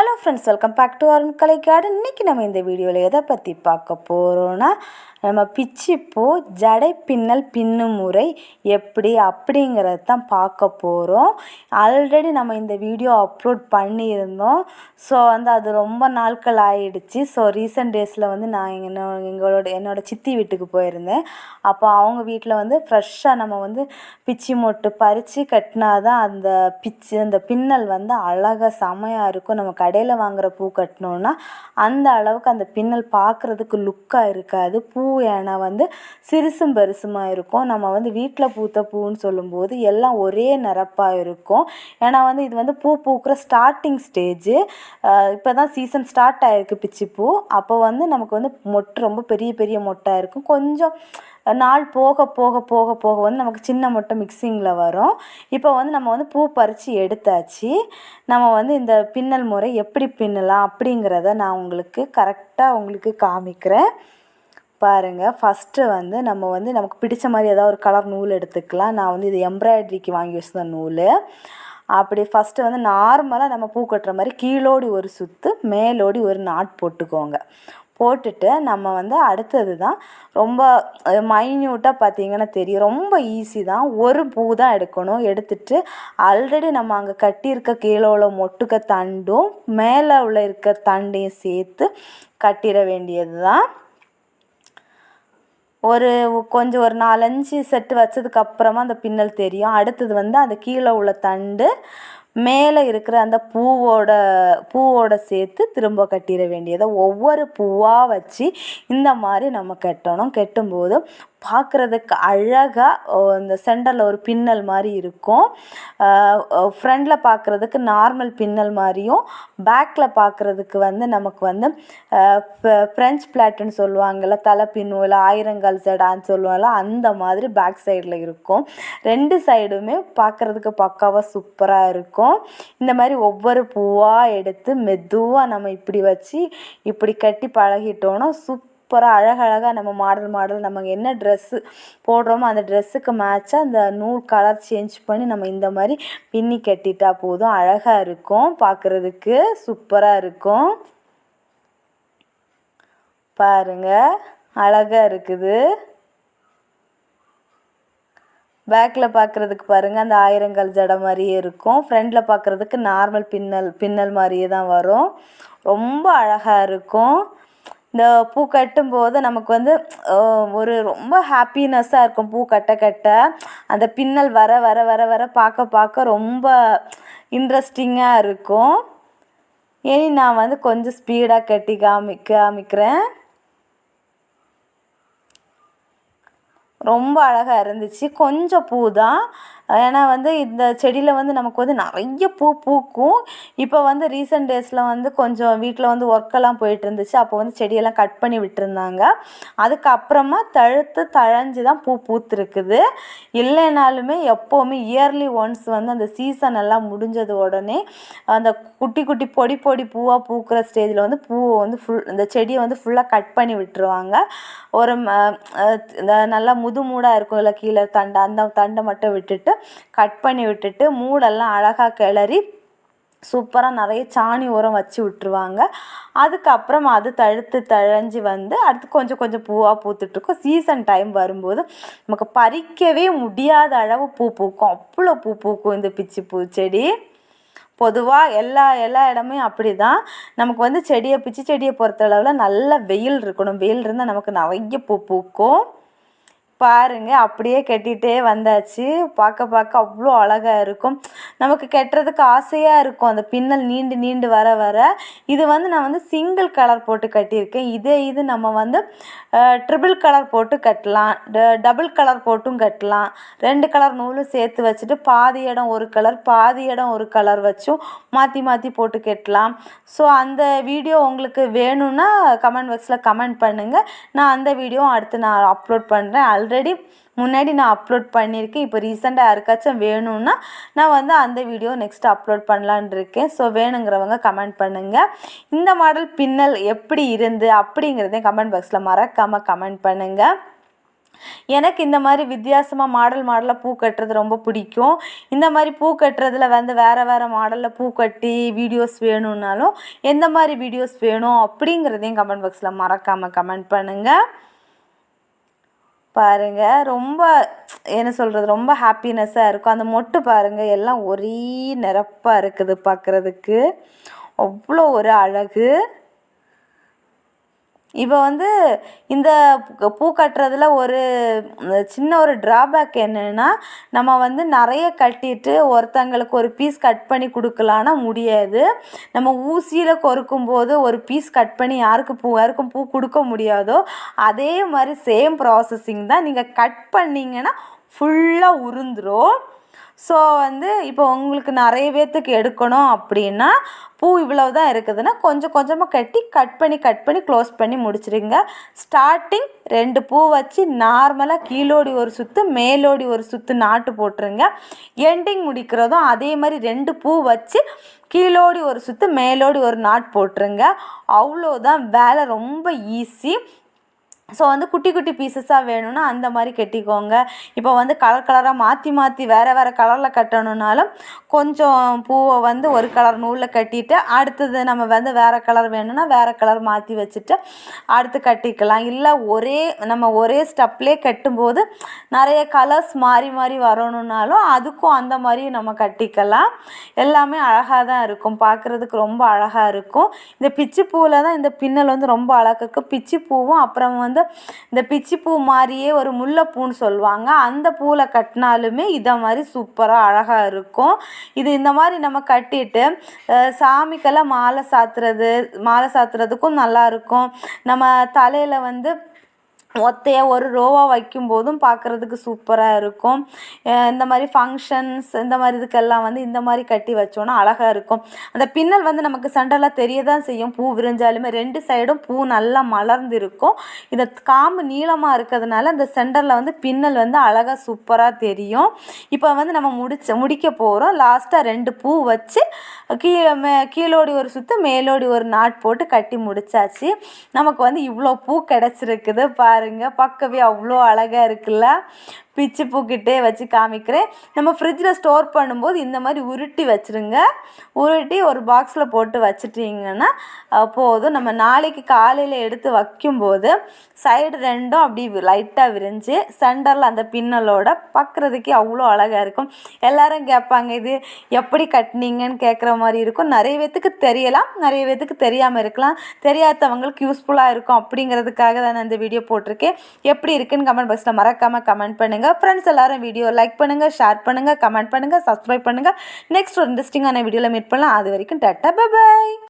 Hello friends welcome back to Arun Kalai garden இன்றைக்கி நம்ம இந்த வீடியோவில் எதை பற்றி பார்க்க போகிறோன்னா நம்ம பிச்சிப்பூ ஜடை பின்னல் பின்னும் முறை எப்படி அப்படிங்கிறது தான் பார்க்க போகிறோம் ஆல்ரெடி நம்ம இந்த வீடியோ அப்லோட் பண்ணியிருந்தோம். ஸோ வந்து அது ரொம்ப நாட்கள் ஆகிடுச்சு ஸோ ரீசெண்ட் டேஸில் வந்து நான் என்னோட எங்களோட என்னோடய சித்தி வீட்டுக்கு போயிருந்தேன். அப்போ அவங்க வீட்டில் வந்து ஃப்ரெஷ்ஷாக நம்ம வந்து பிச்சி மொட்டு பறித்து கட்டினா தான் அந்த பிச்சு அந்த பின்னல் வந்து அழகாக செமையாக இருக்கும். நம்ம கடையில் வாங்குகிற பூ கட்டினோன்னா அந்த அளவுக்கு அந்த பின்னல் பார்க்குறதுக்கு லுக்காக இருக்காது. பூ ஏன்னா வந்து சிறுசும் பெருசுமாக இருக்கும். நம்ம வந்து வீட்டில் பூத்த பூன்னு சொல்லும்போது எல்லாம் ஒரே நிரப்பாக இருக்கும். ஏன்னா வந்து இது வந்து பூ பூக்கிற ஸ்டார்டிங் ஸ்டேஜு இப்போ தான் சீசன் ஸ்டார்ட் ஆகிருக்கு பிச்சிப்பூ. அப்போ வந்து நமக்கு வந்து மொட்டு ரொம்ப பெரிய பெரிய மொட்டாக இருக்கும். கொஞ்சம் நாள் போக போக போக போக வந்து நமக்கு சின்ன மட்டும் மிக்சிங்கில் வரும். இப்போ வந்து நம்ம வந்து பூ பறித்து எடுத்தாச்சு. நம்ம வந்து இந்த பின்னல் முறை எப்படி பின்னலாம் அப்படிங்கிறத நான் உங்களுக்கு கரெக்டாக உங்களுக்கு காமிக்கிறேன். பாருங்கள் ஃபஸ்ட்டு வந்து நம்ம வந்து நமக்கு பிடிச்ச மாதிரி ஏதாவது ஒரு கலர் நூல் எடுத்துக்கலாம். நான் வந்து இது எம்ப்ராய்டரிக்கு வாங்கி வச்சிருந்த நூல். அப்படி ஃபஸ்ட்டு வந்து நார்மலாக நம்ம பூ கட்டுற மாதிரி கீழோடி ஒரு சுற்று மேலோடி ஒரு நாட் போட்டுக்கோங்க. போட்டுட்டு நம்ம வந்து அடுத்தது தான் ரொம்ப மைன்யூட்டாக பார்த்தீங்கன்னா தெரியும். ரொம்ப ஈஸி தான். ஒரு பூ தான் எடுக்கணும். எடுத்துட்டு ஆல்ரெடி நம்ம அங்கே கட்டியிருக்க கீழே உள்ள மொட்டுக்க தண்டும் மேலே உள்ள இருக்க தண்டையும் சேர்த்து கட்டிட வேண்டியது தான். ஒரு கொஞ்சம் ஒரு நாலஞ்சு செட்டு வச்சதுக்கப்புறமா அந்த பின்னல் தெரியும். அடுத்தது வந்து அந்த கீழே உள்ள தண்டு மேலே இருக்கிற அந்த பூவோட பூவோட சேர்த்து திரும்ப கட்டிட வேண்டியதை ஒவ்வொரு பூவாக வச்சு இந்த மாதிரி நம்ம கட்டணும். கட்டும்போது பார்க்குறதுக்கு அழகாக இந்த சென்டரில் ஒரு பின்னல் மாதிரி இருக்கும். ஃப்ரண்டில் பார்க்குறதுக்கு நார்மல் பின்னல் மாதிரியும் பேக்கில் பார்க்குறதுக்கு வந்து நமக்கு வந்து ஃப்ரெஞ்ச் பிளாட்டுன்னு சொல்லுவாங்கள்ல தலை பின்னும் இல்லை ஆயிரங்கால் ஜடான்னு சொல்லுவாங்கள்ல அந்த மாதிரி பேக் சைடில் இருக்கும். ரெண்டு சைடுமே பார்க்குறதுக்கு பக்காவாக சூப்பராக இருக்கும். இந்த மாதிரி ஒவ்வொரு பூவாக எடுத்து மெதுவாக நம்ம இப்படி வச்சு இப்படி கட்டி பழகிட்டோன்னா சூப் சூப்பராக அழகழகாக நம்ம மாடல் மாடல் நம்ம என்ன ட்ரெஸ்ஸு போடுறோமோ அந்த ட்ரெஸ்ஸுக்கு மேட்சாக அந்த நூல் கலர் சேஞ்ச் பண்ணி நம்ம இந்த மாதிரி பின்னி கட்டிட்டா போதும். அழகாக இருக்கும் பார்க்குறதுக்கு சூப்பராக இருக்கும். பாருங்கள் அழகாக இருக்குது. பேக்கில் பார்க்குறதுக்கு பாருங்கள் அந்த ஆயிரங்கால் ஜடை மாதிரியே இருக்கும். ஃப்ரண்டில் பார்க்குறதுக்கு நார்மல் பின்னல் பின்னல் மாதிரியே தான் வரும். ரொம்ப அழகாக இருக்கும். இந்த பூ கட்டும்போது நமக்கு வந்து ஒரு ரொம்ப ஹாப்பினஸ்ஸாக இருக்கும். பூ கட்ட கட்ட அந்த பின்னல் வர வர வர வர பார்க்க பார்க்க ரொம்ப இன்ட்ரெஸ்டிங்காக இருக்கும். இனி நான் வந்து கொஞ்சம் ஸ்பீடாக கட்டி காமி காமிக்கிறேன். ரொம்ப அழகாக இருந்துச்சு. கொஞ்சம் பூ தான். ஏன்னா வந்து இந்த செடியில் வந்து நமக்கு வந்து நிறைய பூ பூக்கும். இப்போ வந்து ரீசெண்ட் டேஸில் வந்து கொஞ்சம் வீட்டில் வந்து ஒர்க்கெல்லாம் போயிட்டு இருந்துச்சு. அப்போ வந்து செடியெல்லாம் கட் பண்ணி விட்டுருந்தாங்க. அதுக்கப்புறமா தழுத்து தழைஞ்சி தான் பூ பூத்துருக்குது. இல்லைனாலுமே எப்போவுமே இயர்லி ஒன்ஸ் வந்து அந்த சீசன் எல்லாம் முடிஞ்சது உடனே அந்த குட்டி குட்டி பொடி பொடி பூவாக பூக்கிற ஸ்டேஜில் வந்து பூவை வந்து ஃபுல் இந்த செடியை வந்து ஃபுல்லாக கட் பண்ணி விட்டுருவாங்க. ஒரு இந்த நல்லா முது மூடாக இருக்கும் இல்லை கீழே தண்டை அந்த தண்டை மட்டும் விட்டுட்டு கட் பண்ணி விட்டுட்டு மூடெல்லாம் அழகாக கிளறி சூப்பராக நிறைய சாணி உரம் வச்சு விட்ருவாங்க அதுக்கப்புறம் அது தழுத்து தழைஞ்சி வந்து அடுத்து கொஞ்சம் கொஞ்சம் பூவாக பூத்துட்ருக்கும் சீசன் டைம் வரும்போது நமக்கு பறிக்கவே முடியாத அளவு பூ பூக்கும். அவ்வளோ பூ பூக்கும் இந்த பிச்சி பூ செடி. பொதுவாக எல்லா எல்லா இடமே அப்படி தான் நமக்கு வந்து செடியை பிச்சி செடியை பொறுத்த அளவில் நல்ல வெயில் இருக்கணும். வெயில் இருந்தால் நமக்கு நிறைய பூ பூக்கும். பாருங்கள் அப்படியே கட்டிகிட்டே வந்தாச்சு. பார்க்க பார்க்க அவ்வளோ அழகாக இருக்கும். நமக்கு கட்டுறதுக்கு ஆசையாக இருக்கும். அந்த பின்னல் நீண்டு நீண்டு வர வர. இது வந்து நான் வந்து சிங்கிள் கலர் போட்டு கட்டியிருக்கேன். இதே இது நம்ம வந்து ட்ரிபிள் கலர் போட்டு கட்டலாம். டபுள் கலர் போட்டும் கட்டலாம். ரெண்டு கலர் நூலும் சேர்த்து வச்சுட்டு பாதி இடம் ஒரு கலர் பாதி இடம் ஒரு கலர் வச்சும் மாற்றி மாற்றி போட்டு கட்டலாம். ஸோ அந்த வீடியோ உங்களுக்கு வேணும்னா கமெண்ட் பாக்ஸில் கமெண்ட் பண்ணுங்கள் நான் அந்த வீடியோ அடுத்து நான் அப்லோட் பண்ணுறேன் ஆல்ரெடி முன்னாடி நான் அப்லோட் பண்ணியிருக்கேன். இப்போ ரீசெண்டாக யாருக்காச்சும் வேணும்னா நான் வந்து அந்த வீடியோ நெக்ஸ்ட் அப்லோட் பண்ணலான் இருக்கேன். ஸோ வேணுங்கிறவங்க கமெண்ட் பண்ணுங்கள் இந்த மாடல் பின்னல் எப்படி இருந்து அப்படிங்கிறதையும் கமெண்ட் பாக்ஸில் மறக்காமல் கமெண்ட் பண்ணுங்கள் எனக்கு இந்த மாதிரி வித்தியாசமாக மாடல் மாடலாக பூ கட்டுறது ரொம்ப பிடிக்கும். இந்த மாதிரி பூ கட்டுறதுல வந்து வேறு வேறு மாடலில் பூ கட்டி வீடியோஸ் வேணும்னாலும் எந்த மாதிரி வீடியோஸ் வேணும் அப்படிங்கிறதையும் கமெண்ட் பாக்ஸில் மறக்காமல் கமெண்ட் பண்ணுங்கள் பாருங்கள் ரொம்ப என்ன சொல்கிறது ரொம்ப ஹாப்பினஸ்ஸாக இருக்கும். அந்த மொட்டு பாருங்கள் எல்லாம் ஒரே நிரப்பாக இருக்குது பார்க்குறதுக்கு அவ்வளோ ஒரு அழகு. இப்போ வந்து இந்த பூ கட்டுறதுல ஒரு சின்ன ஒரு ட்ராபேக் என்னென்னா நம்ம வந்து நிறைய கட்டிட்டு ஒருத்தங்களுக்கு ஒரு பீஸ் கட் பண்ணி கொடுக்கலான்னா முடியாது. நம்ம ஊசியில் கொறுக்கும் போது ஒரு பீஸ் கட் பண்ணி யாருக்கு பூ யாருக்கும் பூ கொடுக்க முடியாதோ அதே மாதிரி சேம் ப்ராசஸிங் தான் நீங்கள் கட் பண்ணிங்கன்னா ஃபுல்லாக உருந்துடும் ஸோ வந்து இப்போ உங்களுக்கு நிறைய பேர்த்துக்கு எடுக்கணும் அப்படின்னா பூ இவ்வளவு தான் இருக்குதுன்னா கொஞ்சம் கொஞ்சமாக கட்டி கட் பண்ணி கட் பண்ணி க்ளோஸ் பண்ணி முடிச்சிடுங்க ஸ்டார்டிங் ரெண்டு பூ வச்சு நார்மலாக கீழோடி ஒரு சுற்று மேலோடி ஒரு சுற்று நாட்டு போட்டுருங்க. எண்டிங் முடிக்கிறதும் அதே மாதிரி ரெண்டு பூ வச்சு கீழோடி ஒரு சுற்று மேலோடி ஒரு நாட் போட்டுருங்க. அவ்வளோதான் வேலை ரொம்ப ஈஸி ஸோ வந்து குட்டி குட்டி பீசஸாக வேணும்னா அந்த மாதிரி கட்டிக்கோங்க. இப்போ வந்து கலர் கலராக மாற்றி மாற்றி வேறு வேறு கலரில் கட்டணுன்னாலும் கொஞ்சம் பூவை வந்து ஒரு கலர் நூலில் கட்டிட்டு அடுத்தது நம்ம வந்து வேறு கலர் வேணும்னா வேறு கலர் மாற்றி வச்சுட்டு அடுத்து கட்டிக்கலாம். இல்லை ஒரே நம்ம ஒரே ஸ்டெப்லேயே கட்டும்போது நிறைய கலர்ஸ் மாறி மாறி வரணுன்னாலும் அதுக்கும் அந்த மாதிரி நம்ம கட்டிக்கலாம். எல்லாமே அழகாக தான் இருக்கும். பார்க்குறதுக்கு ரொம்ப அழகாக இருக்கும். இந்த பிச்சி பூவில் தான் இந்த பின்னல் வந்து ரொம்ப அழகாக இருக்கும் பிச்சி பூவும் அப்புறம் வந்து வந்து இந்த பிச்சி பூ மாதிரியே ஒரு முல்லைப்பூன்னு சொல்லுவாங்க. அந்த பூவில் கட்டினாலுமே இதை மாதிரி சூப்பராக அழகாக இருக்கும். இது இந்த மாதிரி நம்ம கட்டிட்டு சாமிக்கெல்லாம் மாலை சாத்துறது மாலை சாத்துறதுக்கும் நல்லாயிருக்கும் நம்ம தலையில் வந்து ஒத்தையாக ஒரு ரோவாக வைக்கும்போதும் பார்க்குறதுக்கு சூப்பராக இருக்கும். இந்த மாதிரி ஃபங்க்ஷன்ஸ் இந்த மாதிரி இதுக்கெல்லாம் வந்து இந்த மாதிரி கட்டி வச்சோன்னா அழகாக இருக்கும். அந்த பின்னல் வந்து நமக்கு சென்டரில் தெரிய தான் செய்யும். பூ விரிஞ்சாலுமே ரெண்டு சைடும் பூ நல்லா மலர்ந்து இருக்கும் இந்த காம்பு நீளமாக இருக்கிறதுனால அந்த சென்டரில் வந்து பின்னல் வந்து அழகாக சூப்பராக தெரியும். இப்போ வந்து நம்ம முடிச்ச முடிக்க போகிறோம் லாஸ்ட்டாக ரெண்டு பூ வச்சு கீழே மே கீழோடி ஒரு சுற்று மேலோடி ஒரு நாட் போட்டு கட்டி முடிச்சாச்சு. நமக்கு வந்து இவ்வளோ பூ கிடச்சிருக்குது பா பாருங்கள் பார்க்கவே அவ்வளோ அழகாக இருக்குல்ல? பிச்சு பூக்கிட்டே வச்சு காமிக்கிறேன். நம்ம ஃப்ரிட்ஜில் ஸ்டோர் பண்ணும்போது இந்த மாதிரி உருட்டி வச்சுருங்க. உருட்டி ஒரு பாக்ஸில் போட்டு வச்சுட்டிங்கன்னா போதும். நம்ம நாளைக்கு காலையில் எடுத்து வைக்கும்போது சைடு ரெண்டும் அப்படி லைட்டாக விரிஞ்சு சென்டரில் அந்த பின்னலோட பார்க்குறதுக்கே அவ்வளோ அழகாக இருக்கும். எல்லோரும் கேட்பாங்க இது எப்படி கட்டினீங்கன்னு? கேட்குற மாதிரி இருக்கும். நிறைய பேத்துக்கு தெரியலாம் நிறைய பேத்துக்கு தெரியாமல் இருக்கலாம். தெரியாதவங்களுக்கு யூஸ்ஃபுல்லாக இருக்கும் அப்படிங்கிறதுக்காக தான் நான் இந்த வீடியோ போட்டிருக்கேன். எப்படி இருக்குன்னு கமெண்ட் பாக்ஸில் மறக்காமல் கமெண்ட் பண்ணுங்கள் ஃப்ரெண்ட்ஸ் எல்லாரும் வீடியோ லைக் பண்ணுங்கள் ஷேர் பண்ணுங்கள் கமெண்ட் பண்ணுங்கள் சப்ஸ்கிரைப் பண்ணுங்கள் நெக்ஸ்ட் ஒரு இன்ட்ரெஸ்டிங்கான வீடியோவில் மீட் பண்ணலாம். அது வரைக்கும் டட்டா பபாய்